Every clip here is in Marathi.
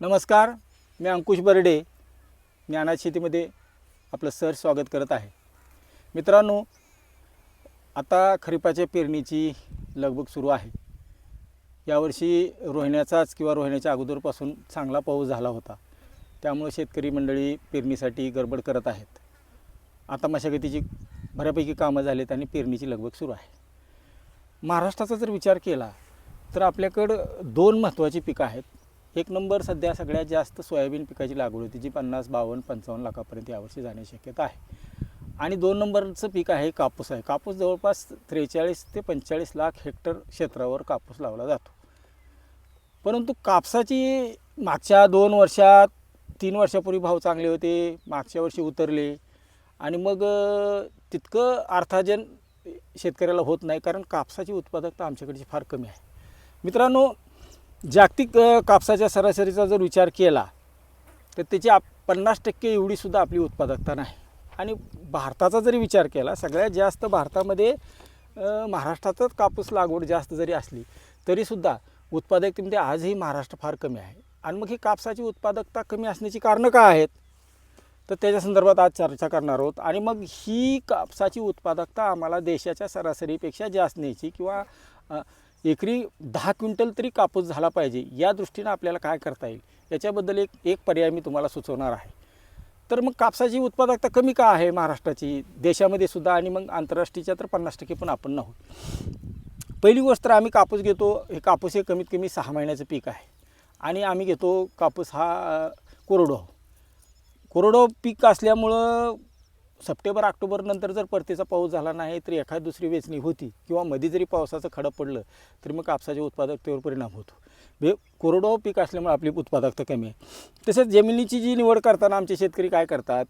नमस्कार मी अंकुश बर्डे ज्ञानात शेतीमध्ये आपलं सर स्वागत करत आहे. मित्रांनो आता खरीपाच्या पेरणीची लगबग सुरू आहे. यावर्षी रोहिण्याचाच किंवा रोहिण्याच्या अगोदरपासून चांगला पाऊस झाला होता. त्यामुळे शेतकरी मंडळी पेरणीसाठी गडबड करत आहेत. आता मशागतीची बऱ्यापैकी कामं झालीत आणि पेरणीची लगबग सुरू आहे. महाराष्ट्राचा जर विचार केला तर आपल्याकडं दोन महत्त्वाची पिकं आहेत. एक नंबर सध्या सगळ्यात जास्त सोयाबीन पिकाची लागवड होती जी पन्नास बावन्न पंचावन्न लाखापर्यंत यावर्षी जाण्याची शक्यता आहे. आणि दोन नंबरचं पीक आहे कापूस आहे. कापूस जवळपास त्रेचाळीस ते पंचेचाळीस लाख हेक्टर क्षेत्रावर कापूस लावला जातो. परंतु कापसाची मागच्या दोन वर्षात तीन वर्षापूर्वी भाव चांगले होते मागच्या वर्षी उतरले. आणि मग तितकं अर्थार्जन शेतकऱ्याला होत नाही कारण कापसाची उत्पादकता आमच्याकडची फार कमी आहे. मित्रांनो जागतिक कापसाच्या सरासरीचा जर विचार केला तर त्याची आप पन्नास टक्के एवढीसुद्धा आपली उत्पादकता नाही. आणि भारताचा जरी विचार केला सगळ्यात जास्त भारतामध्ये महाराष्ट्रातच कापूस लागवड जास्त जरी असली तरीसुद्धा उत्पादकतेमध्ये म्हणजे आजही महाराष्ट्र फार कमी आहे. आणि मग ही कापसाची उत्पादकता कमी असण्याची कारणं काय आहेत? तर त्याच्या संदर्भात आज चर्चा करणार आहोत. आणि मग ही कापसाची उत्पादकता आम्हाला देशाच्या सरासरीपेक्षा जास्त न्यायची किंवा एकरी दहा क्विंटल तरी कापूस झाला पाहिजे. या दृष्टीनं आपल्याला काय करता येईल? याच्याबद्दल एक एक पर्याय मी तुम्हाला सुचवणार आहे. तर मग कापसाची उत्पादकता कमी का आहे महाराष्ट्राची? देशामध्ये सुद्धा आणि मग आंतरराष्ट्रीयच्या तर पन्नास टक्के पण आपण नाहू पहिली गोष्ट तर आम्ही कापूस घेतो हे कापूस हे कमीत कमी सहा महिन्याचं पीक आहे. आणि आम्ही घेतो कापूस हा कोरडो कोरडो पीक असल्यामुळं सप्टेंबर ऑक्टोबर नंतर जर परतीचा पाऊस झाला नाही तर एखाद दुसरी वेचणी होती किंवा मध्ये जरी पावसाचं खडं पडलं तरी मग कापसाच्या उत्पादकतेवर परिणाम होतो. म्हणजे बे कोरडो पीक असल्यामुळे आपली उत्पादकता कमी आहे. तसेच जमिनीची जी निवड करताना आमचे शेतकरी काय करतात?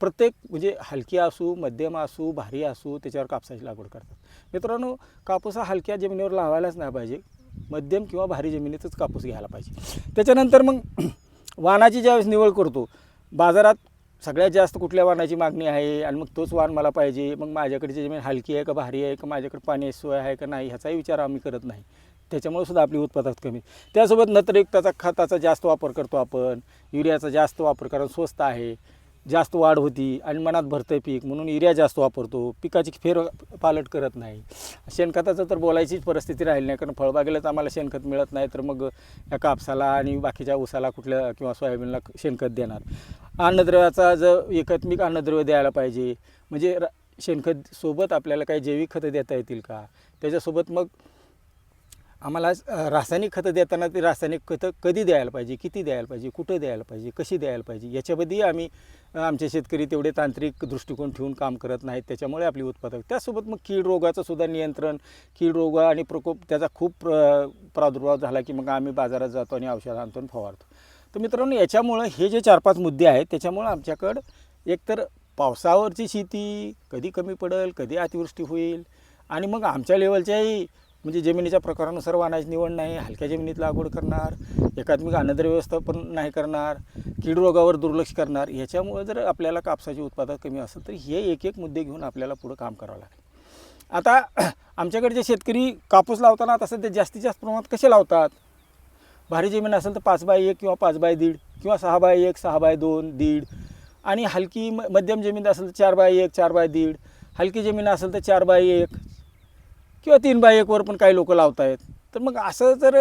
प्रत्येक म्हणजे हलकी असू मध्यम असू भारी असू त्याच्यावर कापसाची लागवड करतात. मित्रांनो कापूस हा हलक्या जमिनीवर लावायलाच नाही पाहिजे. मध्यम किंवा भारी जमिनीतच कापूस घ्यायला पाहिजे. त्याच्यानंतर मग वाहनाची ज्यावेळेस निवड करतो बाजारात सगळ्यात जास्त कुठल्या वाहनाची मागणी आहे? आणि मग तोच वाण मला पाहिजे. मग माझ्याकडची जमीन हलकी आहे का भारी आहे? का माझ्याकडे पाण्याची सोय आहे का नाही? ह्याचाही विचार आम्ही करत नाही. त्याच्यामुळे सुद्धा आपली उत्पादक कमी. त्यासोबत नत्रयुक्ताचा खताचा जास्त वापर करतो आपण. युरियाचा जास्त वापर कारण स्वस्त आहे. जास्त वाढ होती आणि मनात भरतं पीक म्हणून युरिया जास्त वापरतो. पिकाची फेर पालट करत नाही. शेणखताचं तर बोलायचीच परिस्थिती राहिली नाही कारण फळबागेलाच आम्हाला शेणखत मिळत नाही तर मग या कापसाला आणि बाकीच्या ऊसाला कुठल्या किंवा सोयाबीनला शेणखत देणार. अन्नद्रव्याचा जर एकात्मिक अन्नद्रव्य द्यायला पाहिजे. म्हणजे र शेणखत सोबत आपल्याला काही जैविक खतं देता येतील का? त्याच्यासोबत मग आम्हाला रासायनिक खतं देताना ती रासायनिक खतं कधी द्यायला पाहिजे किती द्यायला पाहिजे कुठं द्यायला पाहिजे कशी द्यायला पाहिजे याच्याबद्दलही आम्ही आमचे शेतकरी तेवढे तांत्रिक दृष्टिकोन ठेवून काम करत नाहीत त्याच्यामुळे आपली उत्पादक. त्यासोबत मग कीड रोगाचं सुद्धा नियंत्रण कीड रोग आणि प्रकोप त्याचा खूप प्र प्रादुर्भाव झाला की मग आम्ही बाजारात जातो आणि औषध आणतो आणि फवारतो. तर मित्रांनो याच्यामुळं हे जे चार पाच मुद्दे आहेत त्याच्यामुळं आमच्याकडं एकतर पावसावरची शेती कधी कमी पडेल कधी अतिवृष्टी होईल आणि मग आमच्या लेवलच्याही म्हणजे जमिनीच्या प्रकारानुसार वाणाची निवड नाही हलक्या जमिनीत लागवड करणार एकात्मिक अन्नद्रव्यवस्था व्यवस्थापन नाही करणार कीड रोगावर दुर्लक्ष करणार याच्यामुळे जर आपल्याला कापसाचे उत्पादन कमी असेल तर हे एक एक मुद्दे घेऊन आपल्याला पुढं काम करावं लागेल. आता आमच्याकडे जे शेतकरी कापूस लावताना तसं ते जास्तीत जास्त प्रमाणात कसे लावतात? भारी जमीन असेल तर पाच बाय एक किंवा पाच बाय दीड किंवा सहा बाय एक सहा बाय दोन दीड. आणि हलकी म मध्यम जमीन असेल तर चार बाय एक चार बाय दीड. हलकी जमीन असेल तर चार बाय एक किंवा तीन बाय एकवर पण काही लोक लावत आहेत तर मग असं जर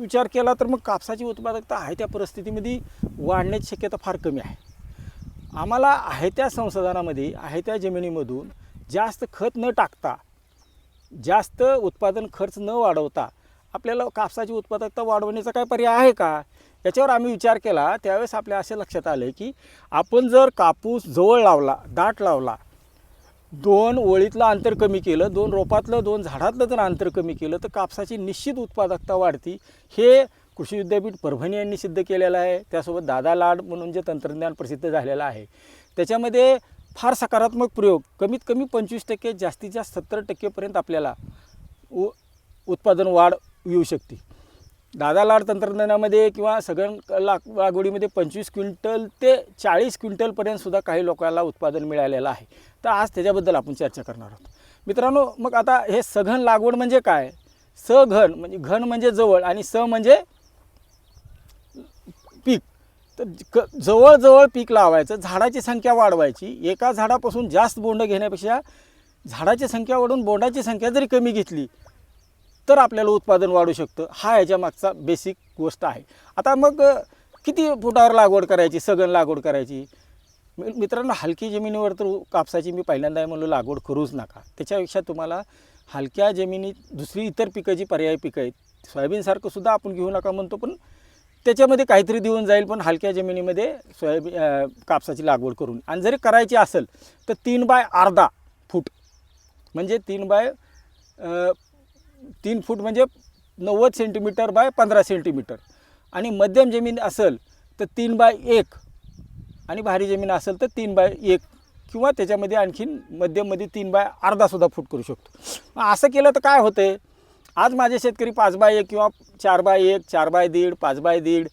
विचार केला तर मग कापसाची उत्पादकता आहे त्या परिस्थितीमध्ये वाढण्याची शक्यता फार कमी आहे. आम्हाला आहे त्या संसाधनामध्ये आहे त्या जमिनीमधून जास्त खत न टाकता जास्त उत्पादन खर्च न वाढवता आपल्याला कापसाची उत्पादकता वाढवण्याचा काय पर्याय आहे का? याच्यावर आम्ही विचार केला. त्यावेळेस आपल्या असे लक्षात आले की आपण जर कापूस जवळ लावला दाट लावला दोन ओळीतलं अंतर कमी केलं दोन रोपातलं दोन झाडातलं जर अंतर कमी केलं तर कापसाची निश्चित उत्पादकता वाढती. हे कृषी विद्यापीठ परभणी यांनी सिद्ध केलेलं आहे. त्यासोबत दादा लाड म्हणून जे तंत्रज्ञान प्रसिद्ध झालेलं आहे. त्याच्यामध्ये फार सकारात्मक प्रयोग कमीत कमी पंचवीस टक्के जास्तीत जास्त सत्तर टक्केपर्यंत आपल्याला उ उत्पादन वाढ येऊ शकते. दादा लाड तंत्रज्ञानामध्ये किंवा सगळं लाग लागवडीमध्ये पंचवीस क्विंटल ते चाळीस क्विंटलपर्यंतसुद्धा काही लोकांना उत्पादन मिळालेलं आहे. तर आज त्याच्याबद्दल आपण चर्चा करणार आहोत. मित्रांनो मग आता हे सघन लागवड म्हणजे काय? सघन म्हणजे घन म्हणजे जवळ आणि स म्हणजे पीक. तर क जवळजवळ पीक लावायचं झाडाची संख्या वाढवायची. एका झाडापासून जास्त बोंड घेण्यापेक्षा झाडाची संख्या वाढवून बोंडाची संख्या जरी कमी घेतली तर आपल्याला उत्पादन वाढू शकतं. हा याच्या मागचा बेसिक गोष्ट आहे. आता मग किती फुटावर लागवड करायची सघन लागवड करायची? मित्रांनो हलकी जमिनीवर तर कापसाची मी पहिल्यांदा म्हणलो लागवड करूच नका. त्याच्यापेक्षा तुम्हाला हलक्या जमिनीत दुसरी इतर पिकं जी पर्यायी पिकं आहेत सोयाबीनसारखं सुद्धा आपण घेऊ नका म्हणतो पण त्याच्यामध्ये काहीतरी देऊन जाईल पण हलक्या जमिनीमध्ये सोयाबीन कापसाची लागवड करून. आणि जरी करायची असेल तर तीन बाय अर्धा फूट. म्हणजे तीन बाय तीन फूट म्हणजे नव्वद सेंटीमीटर बाय पंधरा सेंटीमीटर. आणि मध्यम जमीन असेल तर तीन बाय एक आणि भारी जमीन असेल तर तीन बाय एक किंवा त्याच्यामध्ये आणखीन मध्यममध्ये तीन बाय अर्धासुद्धा फूट करू शकतो. मग असं केलं तर काय होते आज माझे शेतकरी पाच बाय एक किंवा चार बाय एक चार बाय दीड पाच बाय दीड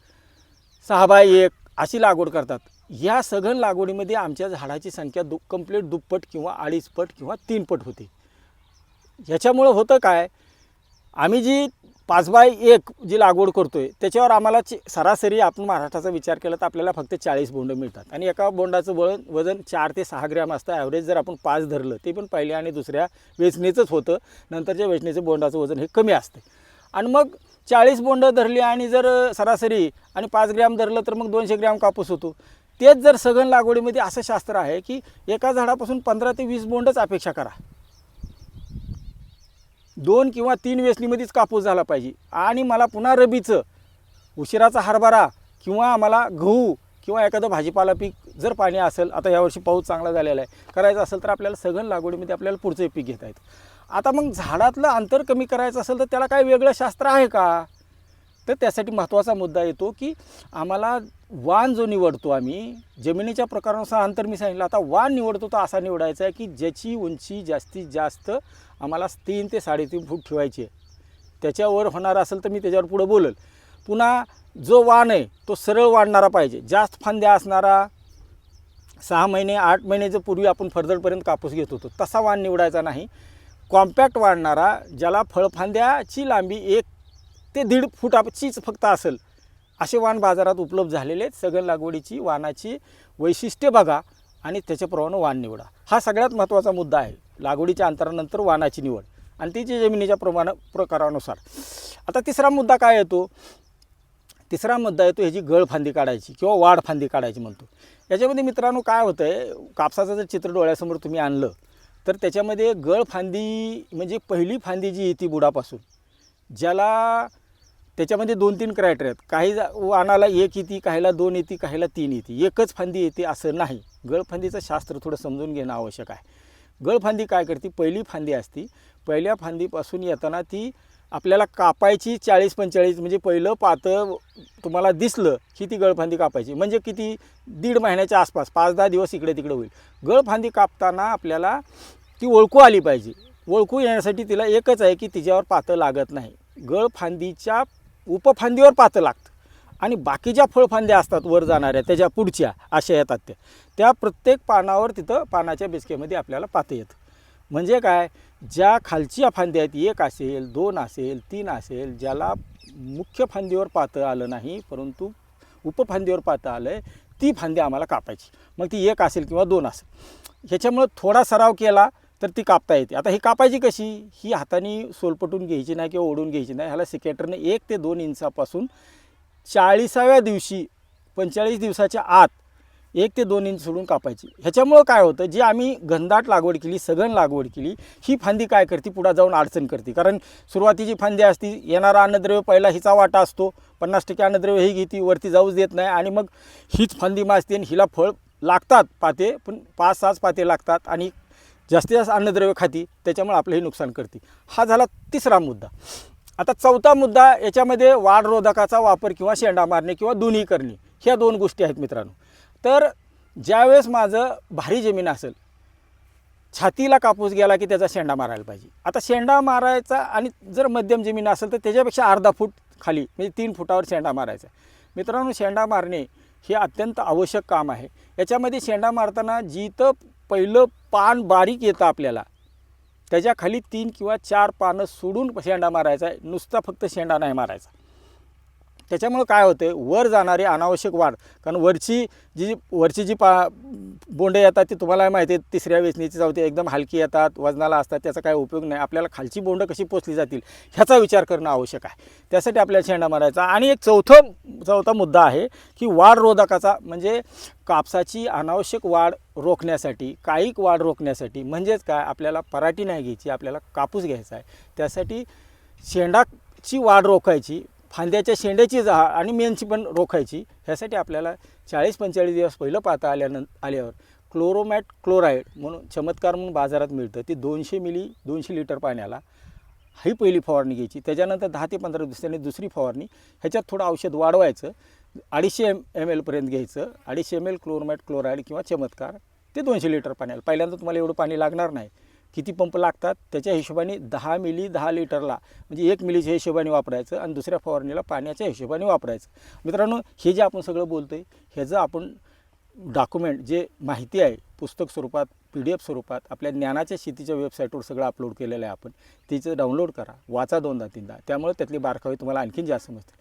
सहा बाय एक अशी लागवड करतात. या सघन लागवडीमध्ये आमच्या झाडाची संख्या दु कंप्लीट दुप्पट किंवा अडीच पट किंवा तीन पट होते. ह्याच्यामुळं होतं काय? आम्ही जी पाच बाय एक जी लागवड करतोय त्याच्यावर आम्हाला ची- सरासरी आपण महाराष्ट्राचा विचार केला तर आपल्याला फक्त चाळीस बोंड मिळतात. आणि एका बोंडाचं वळण वजन चार ते सहा ग्रॅम असतं. ॲव्हरेज जर आपण पाच धरलं ते पण पहिल्या आणि दुसऱ्या वेचणीचंच होतं. नंतरच्या वेचणीचं बोंडाचं वजन हे कमी असते. आणि मग चाळीस बोंड धरली आणि जर सरासरी आणि पाच ग्रॅम धरलं तर मग दोनशे ग्रॅम कापूस होतो. तेच जर सघन लागवडीमध्ये असं शास्त्र आहे की एका झाडापासून पंधरा ते वीस बोंडच अपेक्षा करा. दोन किंवा तीन वेसलीमध्येच कापूस झाला पाहिजे. आणि मला पुन्हा रबीचं उशिराचा हरभरा किंवा मला गहू किंवा एखादं भाजीपाला पीक जर पाणी असेल आता यावर्षी पाऊस चांगला झालेला आहे. करायचं असेल तर आपल्याला सघन लागवडीमध्ये आपल्याला पुढचं पीक घेता येतं. आता मग झाडातलं अंतर कमी करायचं असेल तर त्याला काय वेगळं शास्त्र आहे का? तर त्यासाठी महत्त्वाचा मुद्दा येतो की आम्हाला वाण जो निवडतो आम्ही जमिनीच्या प्रकारानुसार अंतर मी सांगितलं. आता वाण निवडतो तो असा निवडायचा आहे की ज्याची उंची जास्तीत जास्त आम्हाला तीन ते साडेतीन फूट ठेवायची आहे. त्याच्यावर होणार असेल तर मी त्याच्यावर पुढं बोलेल. पुन्हा जो वाण आहे तो सरळ वाढणारा पाहिजे. जास्त फांद्या असणारा सहा महिने आठ महिने जर पूर्वी आपण फर्दरपर्यंत कापूस घेत होतो. तसा वाण निवडायचा नाही. कॉम्पॅक्ट वाढणारा ज्याला फळफांद्याची लांबी एक ते दीड फुटाचीच फक्त असेल. असे वाण बाजारात उपलब्ध झालेले आहेत. सघन लागवडीची वाणाची वैशिष्ट्ये बघा आणि त्याच्याप्रमाणे वाण निवडा. हा सगळ्यात महत्त्वाचा मुद्दा आहे. लागवडीच्या अंतरानंतर वाणाची निवड आणि तिची जमिनीच्या प्रमाण प्रकारानुसार. आता तिसरा मुद्दा काय येतो? तिसरा मुद्दा येतो ह्याची गळ फांदी काढायची किंवा वाढ फांदी काढायची म्हणतो. याच्यामध्ये मित्रांनो काय होतं आहे कापसाचं जर चित्र डोळ्यासमोर तुम्ही आणलं तर त्याच्यामध्ये गळ फांदी म्हणजे पहिली फांदी जी येते बुडापासून. ज्याला त्याच्यामध्ये दोन तीन क्रायटेरिया आहेत. काही जा- वाणाला एक येते काहीला दोन येते काहीला तीन येते. एकच फांदी येते असं नाही. गळफांदीचं शास्त्र थोडं समजून घेणं आवश्यक आहे. गळफांदी काय करते? पहिली फांदी असती. पहिल्या फांदीपासून येताना ती आपल्याला कापायची चाळीस पंचेचाळीस म्हणजे पहिलं पातं तुम्हाला दिसलं की ती गळफांदी कापायची. म्हणजे किती? दीड महिन्याच्या आसपास पाच दहा दिवस इकडे तिकडे होईल. गळफांदी कापताना आपल्याला ती ओळखू आली पाहिजे. ओळखू येण्यासाठी तिला एकच आहे की तिच्यावर पातं लागत नाही. गळफांदीच्या उपफांदीवर पातं लागतं. आणि बाकीच्या फळफांद्या असतात वर जाणाऱ्या त्याच्या पुढच्या अशा येतात त्या. त्या प्रत्येक पानावर तिथं पानाच्या बिस्केमध्ये आपल्याला पातं येतं. म्हणजे काय? ज्या खालच्या फांद्या आहेत एक असेल दोन असेल तीन असेल ज्याला मुख्य फांदीवर पातं आलं नाही परंतु उपफांदीवर पातं आलं आहे ती फांदी आम्हाला कापायची. मग ती एक असेल किंवा दोन असेल. ह्याच्यामुळं थोडा सराव केला तर ती कापता येते. आता ही कापायची कशी? ही हाताने सोलपटून घ्यायची नाही किंवा ओढून घ्यायची नाही. ह्याला सिकेटरने एक ते दोन इंचापासून चाळीसाव्या दिवशी पंचेचाळीस दिवसाच्या आत एक ते दोन इंच सोडून कापायची. ह्याच्यामुळं काय होतं? जी आम्ही घनदाट लागवड केली सघन लागवड केली ही फांदी काय करते? पुढं जाऊन अडचण करते. कारण सुरुवातीची फांदी असती येणारा अन्नद्रव्य पहिला हिचा वाटा असतो. पन्नास टक्के अन्नद्रव्य ही घेते वरती जाऊच देत नाही आणि मग हीच फांदी माजते आणि हिला फळ लागतात पाते पण पाच सहाच पाते लागतात आणि जास्तीत जास्त अन्नद्रव्य खाती त्याच्यामुळे आपलं हे नुकसान करते. हा झाला तिसरा मुद्दा. आता चौथा मुद्दा याच्यामध्ये वाढरोधकाचा वापर किंवा शेंडा मारणे किंवा दोन्ही करणे ह्या दोन गोष्टी आहेत मित्रांनो. तर ज्यावेळेस माझं भारी जमीन असेल छातीला कापूस गेला की त्याचा शेंडा मारायला पाहिजे. आता शेंडा मारायचा आणि जर मध्यम जमीन असेल तर त्याच्यापेक्षा अर्धा फूट खाली म्हणजे तीन फुटावर शेंडा मारायचा. मित्रांनो शेंडा मारणे हे अत्यंत आवश्यक काम आहे. याच्यामध्ये शेंडा मारताना जिथं पहिलं पान बारीक येतं आपल्याला. त्याच्याखाली तीन किंवा चार पानं सोडून शेंडा मारायचा आहे. नुसता फक्त शेंडा नाही मारायचा. त्याच्यामुळं काय होतं वर जाणारी अनावश्यक वाढ. कारण वरची जी वरची जी पा बोंडे येतात ती तुम्हाला माहिती आहे तिसऱ्या वेचणीची चौथी एकदम हलकी येतात वजनाला असतात त्याचा काय उपयोग नाही. आपल्याला खालची बोंडं कशी पोचली जातील ह्याचा विचार करणं आवश्यक आहे. त्यासाठी आपल्याला शेंडा मारायचा. आणि एक चौथं चौथा मुद्दा आहे की वाढ रोधकाचा म्हणजे कापसाची अनावश्यक वाढ रोखण्यासाठी काहीक वाढ रोखण्यासाठी म्हणजेच काय आपल्याला पराठी नाही घ्यायची आपल्याला कापूस घ्यायचा आहे. त्यासाठी शेंडाची वाढ रोखायची फांद्याच्या शेंड्याची जा आणि मेनची पण रोखायची. ह्यासाठी आपल्याला चाळीस पंचेचाळीस दिवस पहिलं पाहता आल्यानंतर आल्यावर क्लोरोमॅट क्लोराईड म्हणून चमत्कार म्हणून बाजारात मिळतं. ती दोनशे मिली दोनशे लिटर पाण्याला ही पहिली फवारणी घ्यायची. त्याच्यानंतर दहा ते पंधरा दिवसांनी दुसरी फवारणी. ह्याच्यात थोडं औषध वाढवायचं. अडीचशे एम एम एलपर्यंत घ्यायचं. अडीचशे एम एल क्लोरोमॅट क्लोराईड किंवा चमत्कार ते दोनशे लिटर पाण्याला. पहिल्यांदा तुम्हाला एवढं पाणी लागणार नाही. किती पंप लागतात त्याच्या हिशोबाने दहा मिली दहा लिटरला म्हणजे एक मिलीच्या हिशोबाने वापरायचं आणि दुसऱ्या फवारणीला पाण्याच्या हिशोबाने वापरायचं. मित्रांनो हे जे आपण सगळं बोलतो आहे ह्याचं आपण डॉक्युमेंट जे माहिती आहे पुस्तक स्वरूपात पी डी एफ स्वरूपात आपल्या ज्ञानाच्या शेतीच्या वेबसाईटवर सगळं अपलोड केलेलं आहे आपण तिचं डाउनलोड करा. वाचा दोनदा तीनदा. त्यामुळे त्यातली बारकावे तुम्हाला आणखीन जास्त समजते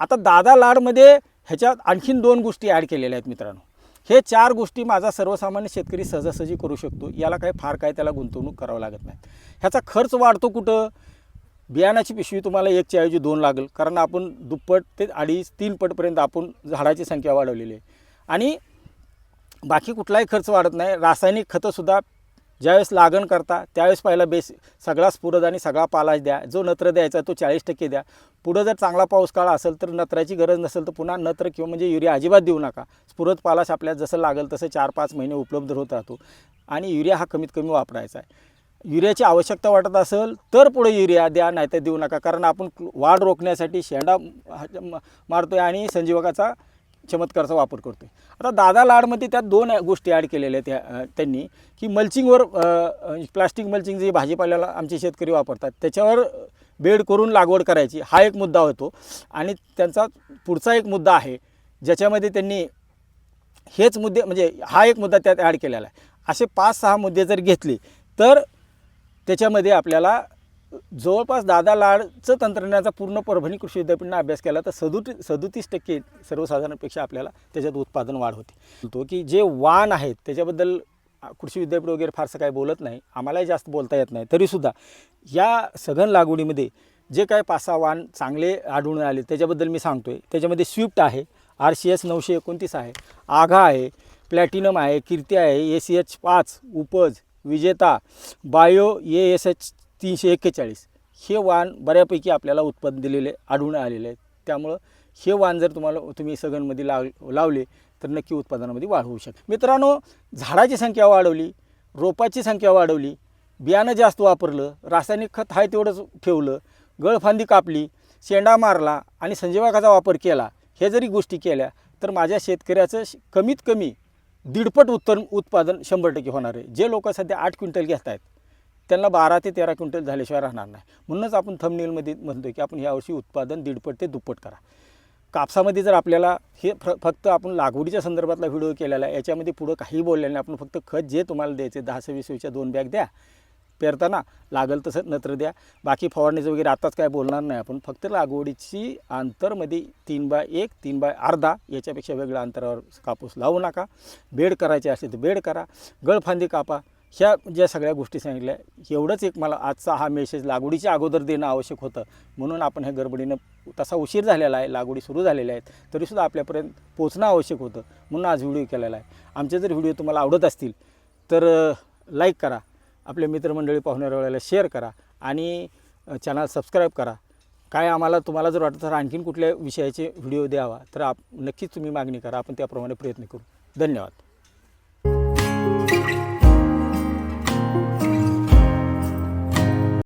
आता दादा लाडमध्ये ह्याच्यात आणखीन दोन गोष्टी ॲड केलेल्या आहेत मित्रांनो. हे चार गोष्टी माझा सर्वसामान्य शेतकरी सहजासहजी करू शकतो. याला काही फार काय त्याला गुंतवणूक करावं लागत नाही. ह्याचा खर्च वाढतो कुठं? बियाण्याची पिशवी तुम्हाला एकच्या ऐवजी दोन लागेल. कारण आपण दुप्पट ते अडीच तीन पटपर्यंत आपण झाडाची संख्या वाढवलेली आहे. आणि बाकी कुठलाही खर्च वाढत नाही. रासायनिक खतंसुद्धा ज्यावेळेस लागण करता त्यावेळेस पहिला बेस सगळा स्फुरद आणि सगळा पालाश द्या. जो नत्र द्यायचा तो चाळीस टक्के द्या. पुढं जर चांगला पाऊस काळ असेल तर नत्राची गरज नसेल तर पुन्हा नत्र किंवा म्हणजे युरिया अजिबात देऊ नका. स्फुरद पालाश आपल्याला जसं लागेल तसं चार पाच महिने उपलब्ध होत राहतो. आणि युरिया हा कमीत कमी वापरायचा आहे. युरियाची आवश्यकता वाटत असेल तर पुढे युरिया द्या नाही तर देऊ नका. कारण आपण वाढ रोखण्यासाठी शेंडा मारतोय आणि संजीवकाचा चमत्कारचा वापर करतोय. आता दादा लाडमध्ये त्यात दोन गोष्टी ॲड केलेल्या आहेत त्या त्यांनी की मल्चिंगवर प्लास्टिक मल्चिंग जे भाजीपाल्याला आमचे शेतकरी वापरतात त्याच्यावर बेड करून लागवड करायची हा एक मुद्दा होतो. आणि त्यांचा पुढचा एक मुद्दा आहे ज्याच्यामध्ये त्यांनी हेच मुद्दे म्हणजे हा एक मुद्दा त्यात ॲड केलेला आहे. असे पाच सहा मुद्दे जर घेतले तर त्याच्यामध्ये आपल्याला जवळपास दादा लाडचं तंत्रज्ञानाचा पूर्ण परभणी कृषी विद्यापीठाने अभ्यास केला तर सदुती सदोतीस टक्के सर्वसाधारणपेक्षा आपल्याला त्याच्यात उत्पादन वाढ होते. तो की जे वाण आहेत त्याच्याबद्दल कृषी विद्यापीठ वगैरे फारसं काही बोलत नाही आम्हालाही जास्त बोलता येत नाही. तरीसुद्धा या सघन लागवडीमध्ये जे काय पाच सहा वाण चांगले आढळून आले त्याच्याबद्दल मी सांगतो आहे त्याच्यामध्ये स्विफ्ट आहे आर सी एस नऊशे एकोणतीस आहे आघा आहे प्लॅटिनम आहे कीर्ती आहे ए सी एच पाच उपज विजेता बायो ए एस एच तीनशे एक्केचाळीस. हे वाण बऱ्यापैकी आपल्याला उत्पन्न दिलेले आढळून आलेले आहेत. त्यामुळं हे वाण जर तुम्हाला तुम्ही सगनमध्ये लाव लावले तर नक्की उत्पादनामध्ये वाढ होऊ शकते. मित्रांनो झाडाची संख्या वाढवली रोपाची संख्या वाढवली बियाणं जास्त वापरलं रासायनिक खत आहे तेवढंच ठेवलं गळफांदी कापली शेंडा मारला आणि संजीवकाचा वापर केला हे जरी गोष्टी केल्या तर माझ्या शेतकऱ्याचं श- कमीत कमी दीडपट उत्तर उत्पादन शंभर टक्के होणार आहे. जे लोक सध्या आठ क्विंटल घेत आहेत त्यांना बारा ते तेरा क्विंटल झाल्याशिवाय राहणार नाही. म्हणूनच आपण थमनेलमध्ये म्हणतो की आपण यावर्षी उत्पादन दीडपट ते दुप्पट करा. कापसामध्ये जर आपल्याला हे फ फक्त आपण लागवडीच्या संदर्भातला व्हिडिओ केलेला आहे याच्यामध्ये पुढं काही बोललेलं नाही. आपण फक्त खत जे तुम्हाला द्यायचे दहा सव्वीस वीसच्या दोन बॅग द्या. पेरताना लागल तसं नत्र द्या. बाकी फवारणीचं वगैरे आताच काय बोलणार नाही आपण. फक्त लागवडीची अंतरमध्ये तीन बाय एक तीन बाय अर्धा याच्यापेक्षा वेगळ्या अंतरावर कापूस लावू नका. बेड करायचे असेल तर बेड करा. गळफांदी कापा. ह्या ज्या सगळ्या गोष्टी सांगितल्या एवढंच एक मला आजचा हा मेसेज लागवडीच्या अगोदर देणं आवश्यक होतं. म्हणून आपण ह्या गडबडीनं तसा उशीर झालेला आहे लागवडी सुरू झालेल्या आहेत तरीसुद्धा आपल्यापर्यंत पोचणं आवश्यक होतं म्हणून आज व्हिडिओ केलेला आहे. आमचे जर व्हिडिओ तुम्हाला आवडत असतील तर लाईक करा आपल्या मित्रमंडळी पाहुण्याऱ्या वेळेला शेअर करा आणि चॅनल सबस्क्राईब करा. काय आम्हाला तुम्हाला जर वाटतं तर आणखीन कुठल्या विषयाचे व्हिडिओ द्यावा तर आप नक्कीच तुम्ही मागणी करा आपण त्याप्रमाणे प्रयत्न करू. धन्यवाद.